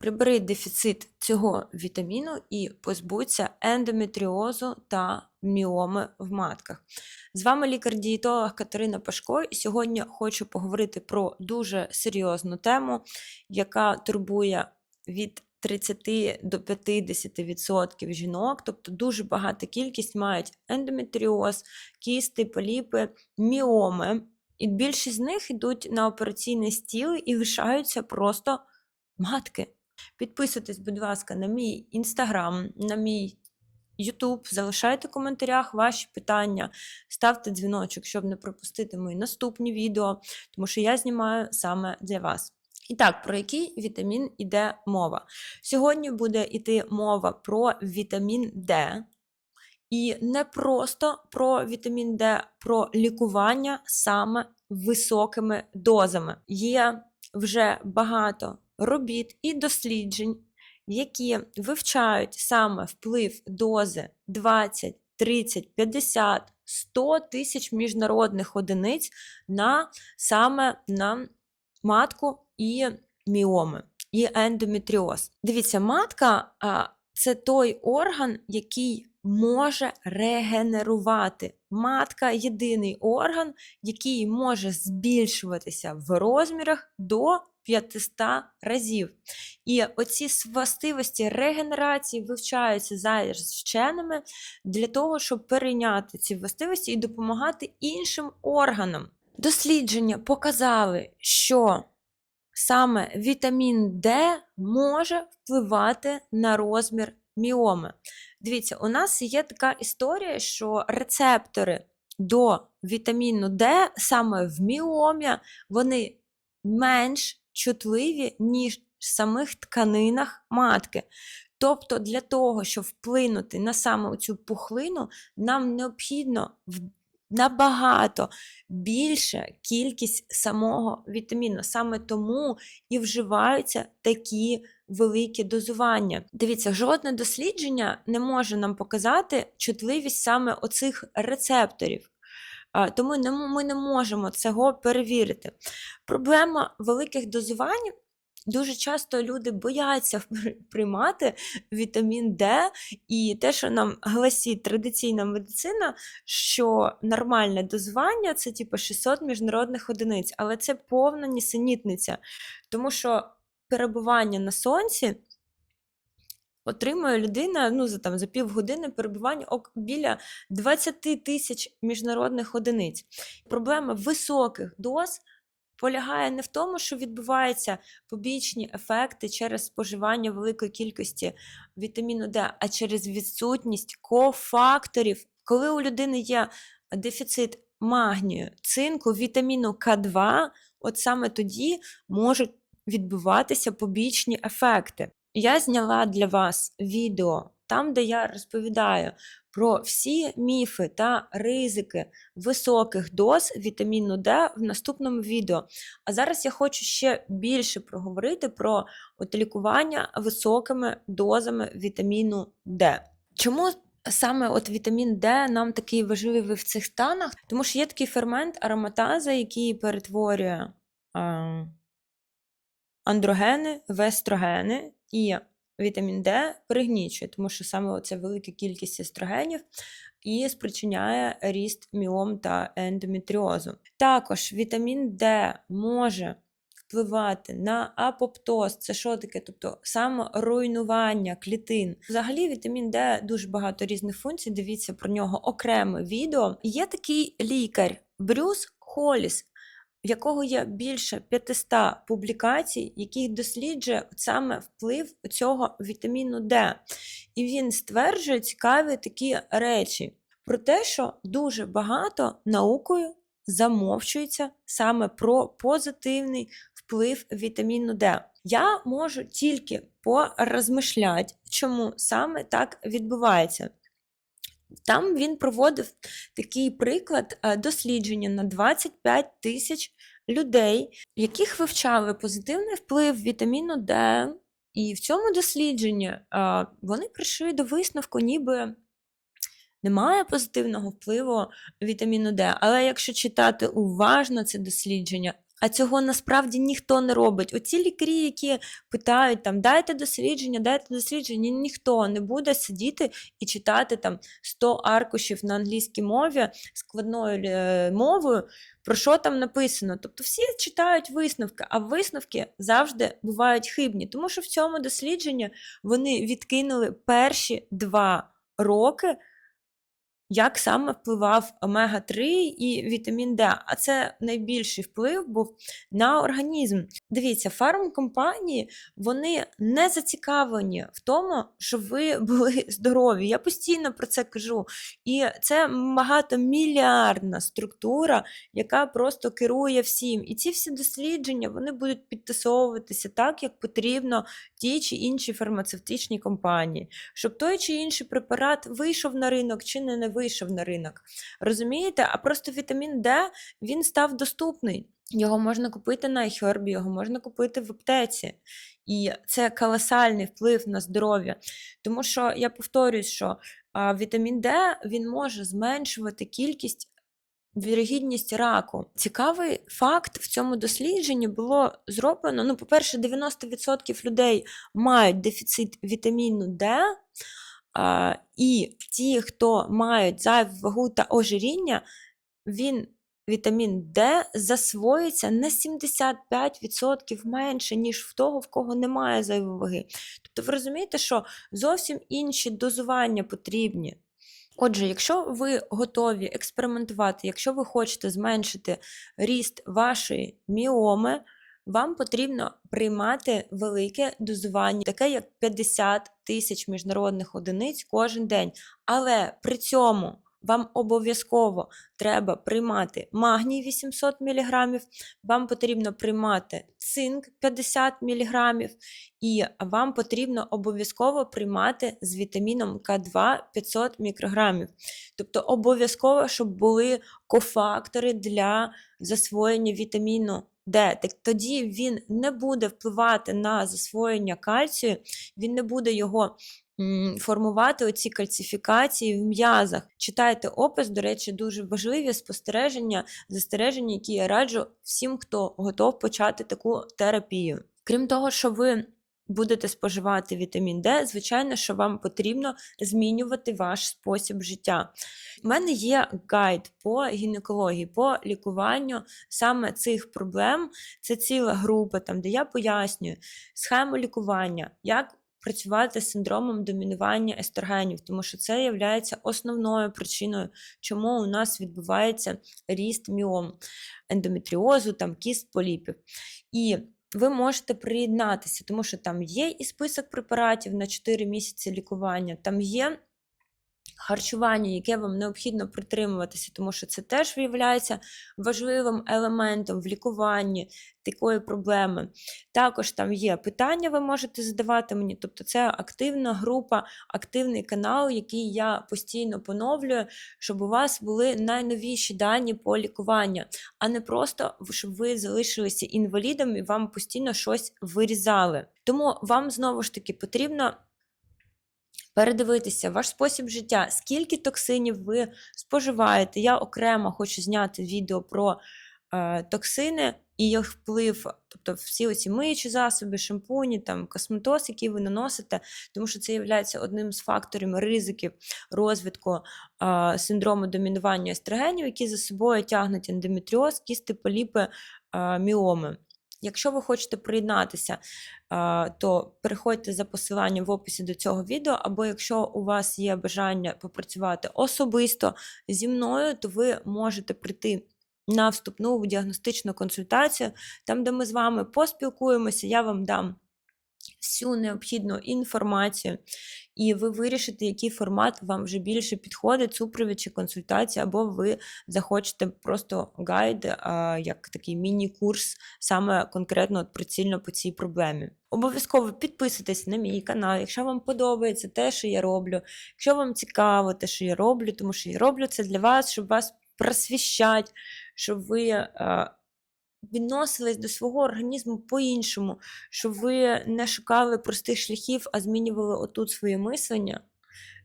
Прибери дефіцит цього вітаміну і позбудься ендометріозу та міоми в матках. З вами лікар-дієтолог Катерина Пашко, і сьогодні хочу поговорити про дуже серйозну тему, яка турбує від 30 до 50% жінок, тобто дуже багата кількість мають ендометріоз, кісти, поліпи, міоми. І більшість з них йдуть на операційний стіл і лишаються просто матки. Підписуйтесь, будь ласка, на мій інстаграм, на мій Ютуб, залишайте в коментарях ваші питання, ставте дзвіночок, щоб не пропустити мої наступні відео, тому що я знімаю саме для вас. І так, про який вітамін іде мова? Сьогодні буде йти мова про вітамін Д. І не просто про вітамін Д, про лікування саме високими дозами. Є вже багато робіт і досліджень, які вивчають саме вплив дози 20, 30, 50, 100 тисяч міжнародних одиниць на саме на матку і міоми, і ендометріоз. Дивіться, матка це той орган, який може регенерувати. Матка єдиний орган, який може збільшуватися в розмірах до 500 разів. І оці властивості регенерації вивчаються зараз вченими для того, щоб перейняти ці властивості і допомагати іншим органам. Дослідження показали, що саме вітамін Д може впливати на розмір міоми. Дивіться, у нас є така історія, що рецептори до вітаміну Д саме в міомі, вони менш чутливі, ніж в самих тканинах матки. Тобто, для того, щоб вплинути на саме цю пухлину, нам необхідно набагато більша кількість самого вітаміну. Саме тому і вживаються такі великі дозування. Дивіться, жодне дослідження не може нам показати чутливість саме оцих рецепторів. Тому ми не можемо цього перевірити. Проблема великих дозувань Дуже часто люди бояться приймати вітамін Д, і те, що нам гласить традиційна медицина, що нормальне дозування це типу 600 міжнародних одиниць, але це повна нісенітниця, тому що перебування на сонці. Отримує людина ну, за там, за півгодини перебування біля 20 тисяч міжнародних одиниць. Проблема високих доз полягає не в тому, що відбуваються побічні ефекти через споживання великої кількості вітаміну Д, а через відсутність кофакторів. Коли у людини є дефіцит магнію, цинку, вітаміну К2, от саме тоді можуть відбуватися побічні ефекти. Я зняла для вас відео там, де я розповідаю про всі міфи та ризики високих доз вітаміну Д в наступному відео. А зараз я хочу ще більше проговорити про от лікування високими дозами вітаміну Д. Чому саме от вітамін Д нам такий важливий в цих станах? Тому що є такий фермент ароматаза, який перетворює андрогени в естрогени. І вітамін Д пригнічує, тому що саме ця велика кількість естрогенів і спричиняє ріст міом та ендометріозу. Також вітамін Д може впливати на апоптоз, це що таке? Тобто саме руйнування клітин. Взагалі, вітамін Д дуже багато різних функцій. Дивіться про нього окреме відео. Є такий лікар Брюс Холіс в якого є більше 500 публікацій, які досліджує саме вплив цього вітаміну Д. І він стверджує цікаві такі речі про те, що дуже багато наукою замовчується саме про позитивний вплив вітаміну Д. Я можу тільки порозмишляти, чому саме так відбувається. Там він проводив такий приклад е, дослідження на 25 тисяч людей, яких вивчали позитивний вплив вітаміну Д. І в цьому дослідженні е, вони прийшли до висновку, ніби немає позитивного впливу вітаміну Д. Але якщо читати уважно це дослідження, А цього насправді ніхто не робить. Оці лікарі, які питають там дайте дослідження, дайте дослідження, ніхто не буде сидіти і читати там 100 аркушів на англійській мові складною е, мовою, про що там написано. Тобто всі читають висновки, а висновки завжди бувають хибні, тому що в цьому дослідженні вони відкинули перші два роки як саме впливав омега-3 і вітамін Д. А це найбільший вплив був на організм. Дивіться, фармкомпанії вони не зацікавлені в тому, щоб ви були здорові. Я постійно про це кажу. І це багатомільярдна структура, яка просто керує всім. І ці всі дослідження вони будуть підтасовуватися так, як потрібно ті чи інші фармацевтичні компанії, щоб той чи інший препарат вийшов на ринок чи не вийшов вийшов на ринок. Розумієте? А просто вітамін Д він став доступний. Його можна купити на iHerb, його можна купити в аптеці. І це колосальний вплив на здоров'я. Тому що я повторюсь, що вітамін Д він може зменшувати кількість. Вірогідність раку. Цікавий факт в цьому дослідженні було зроблено. Ну, по-перше, 90% людей мають дефіцит вітаміну Д, І ті, хто мають зайву вагу та ожиріння, він, вітамін Д, засвоюється на 75% менше, ніж в того, в кого немає зайвої ваги. Тобто, ви розумієте, що зовсім інші дозування потрібні. Отже, якщо ви готові експериментувати, якщо ви хочете зменшити ріст вашої міоми, вам потрібно приймати велике дозування, таке як 50 тисяч міжнародних одиниць кожен день. Але при цьому вам обов'язково треба приймати магній 800 мг, вам потрібно приймати цинк 50 мг, і вам потрібно обов'язково приймати з вітаміном К2 500 мікрограмів. Тобто обов'язково, щоб були кофактори для засвоєння вітаміну Д, так тоді він не буде впливати на засвоєння кальцію, він не буде його формувати оці кальцифікації в м'язах. Читайте опис, до речі, дуже важливі спостереження, застереження, які я раджу всім, хто готов почати таку терапію. Крім того, що ви будете споживати вітамін Д, звичайно, що вам потрібно змінювати ваш спосіб життя. У мене є гайд по гінекології, по лікуванню саме цих проблем. Це ціла група, там, де я пояснюю схему лікування, як працювати з синдромом домінування естрогенів, тому що це є основною причиною, чому у нас відбувається ріст міом, ендометріозу, там, кіст поліпів. І ви можете приєднатися, тому що там є і список препаратів на 4 місяці лікування, там є харчування, яке вам необхідно притримуватися, тому що це теж виявляється важливим елементом в лікуванні такої проблеми. Також там є питання, ви можете задавати мені, тобто це активна група, активний канал, який я постійно поновлюю, щоб у вас були найновіші дані по лікуванню, а не просто щоб ви залишилися інвалідом і вам постійно щось вирізали. Тому вам знову ж таки потрібно передивитися ваш спосіб життя, скільки токсинів ви споживаєте. Я окремо хочу зняти відео про е, токсини і їх вплив, тобто всі оці миючі засоби, шампуні, там, косметоз, які ви наносите, тому що це є одним з факторів ризиків розвитку е, синдрому домінування естрогенів, які за собою тягнуть ендометріоз, кісти, поліпи, е, міоми. Якщо ви хочете приєднатися, то переходьте за посиланням в описі до цього відео, або якщо у вас є бажання попрацювати особисто зі мною, то ви можете прийти на вступну діагностичну консультацію, там, де ми з вами поспілкуємося, я вам дам всю необхідну інформацію, і ви вирішите, який формат вам вже більше підходить, супровід чи консультація, або ви захочете просто гайд, як такий міні-курс, саме конкретно от прицільно по цій проблемі. Обов'язково підписуйтесь на мій канал, якщо вам подобається те, що я роблю, якщо вам цікаво те, що я роблю, тому що я роблю це для вас, щоб вас просвіщати, щоб ви відносились до свого організму по-іншому, щоб ви не шукали простих шляхів, а змінювали отут своє мислення,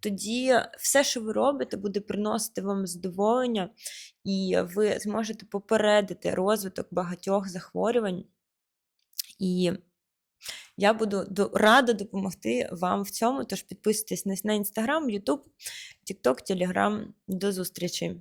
тоді все, що ви робите, буде приносити вам задоволення, і ви зможете попередити розвиток багатьох захворювань. І я буду рада допомогти вам в цьому. Тож підписуйтесь на, Instagram, YouTube, TikTok, Telegram. До зустрічі!